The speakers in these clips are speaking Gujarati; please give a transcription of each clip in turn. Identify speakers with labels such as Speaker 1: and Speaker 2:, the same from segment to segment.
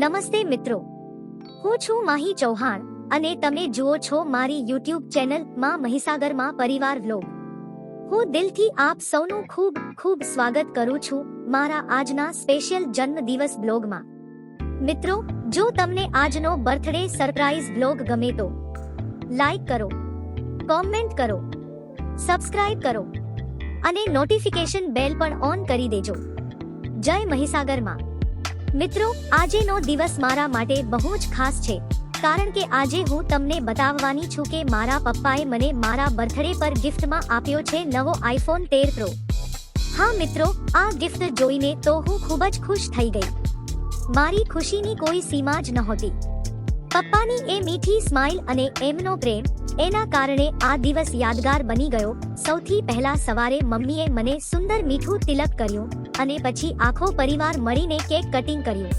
Speaker 1: નમસ્તે મિત્રો. હું છું માહી ચૌહાણ અને તમે જુઓ છો મારી યુટ્યુબ ચેનલમાં મહીસાગરમાં પરિવાર વ્લોગ હું દિલથી આપ સૌનું ખૂબ ખૂબ સ્વાગત કરું છું મારા આજના સ્પેશિયલ જન્મદિવસ બ્લોગમાં મિત્રો, જો તમને આજનો બર્થડે સરપ્રાઈઝ બ્લોગ ગમે તો લાઈક કરો કોમેન્ટ કરો સબસ્ક્રાઇબ કરો અને નોટિફિકેશન બેલ પણ ઓન કરી દેજો. જય મહીસાગરમાં. મિત્રો, આજેનો દિવસ મારા માટે બહુ જ ખાસ છે. કારણ કે આજે હું તમને બતાવવાની છું કે મારા પપ્પાએ મને મારા બર્થડે પર ગિફ્ટમાં આપ્યો છે નવો આઈફોન તેર પ્રો. હા મિત્રો, આ ગિફ્ટ જોઈને તો હું ખૂબ જ ખુશ થઈ ગઈ. મારી ખુશીની કોઈ સીમા જ નહોતી. પપ્પાની એ મીઠી સ્માઇલ અને એમનો પ્રેમ, એના કારણે આ દિવસ યાદગાર બની ગયો. સૌથી પહેલા સવારે મમ્મીએ મને સુંદર મીઠું તિલક કર્યું. અને પછી આખો પરિવાર મળીને કેક કટિંગ કર્યું.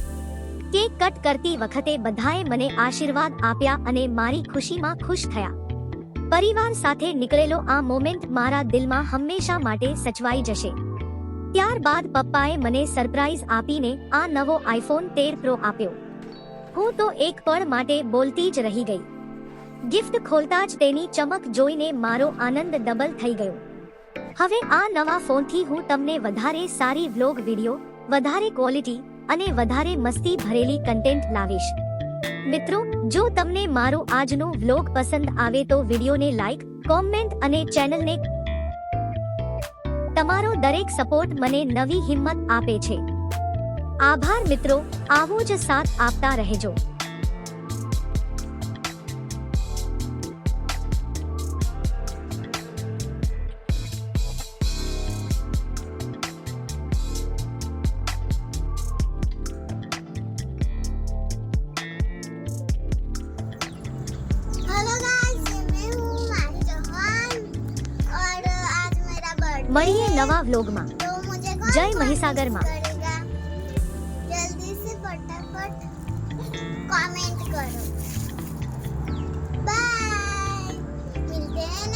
Speaker 1: કેક કટ કરતી વખતે બધાએ મને આશીર્વાદ આપ્યા અને મારી ખુશીમાં ખુશ થયા. પરિવાર સાથે નીકળેલો આ મોમેન્ટ મારા દિલમાં હંમેશા માટે સચવાઈ જશે. ત્યારબાદ પપ્પાએ મને સરપ્રાઈઝ આપીને આ નવો આઈફોન તેર પ્રો આપ્યો. હું તો એક પળ માટે બોલતી જ રહી ગઈ. ગિફ્ટ ખોલતા જ તેની ચમક જોઈને મારો આનંદ ડબલ થઈ ગયો. હવે આ નવા ફોનથી હું તમને વધારે સારી વ્લોગ વિડિયો, વધારે ક્વોલિટી અને વધારે મસ્તી ભરેલી કન્ટેન્ટ લાવીશ. મિત્રો, જો તમને મારો આજનો વ્લોગ પસંદ આવે તો વિડીયોને લાઈક કોમેન્ટ અને ચેનલને તમારો દરેક સપોર્ટ મને નવી હિંમત આપે છે. આભાર મિત્રો, આવો જ સાથ આપતા રહેજો. મળીએ નવા વ્લોગમાં.
Speaker 2: જય
Speaker 1: મહીસાગરમાં. જલ્દી
Speaker 2: સે ફટાફટ कमेंट करो बाय मिलते हैं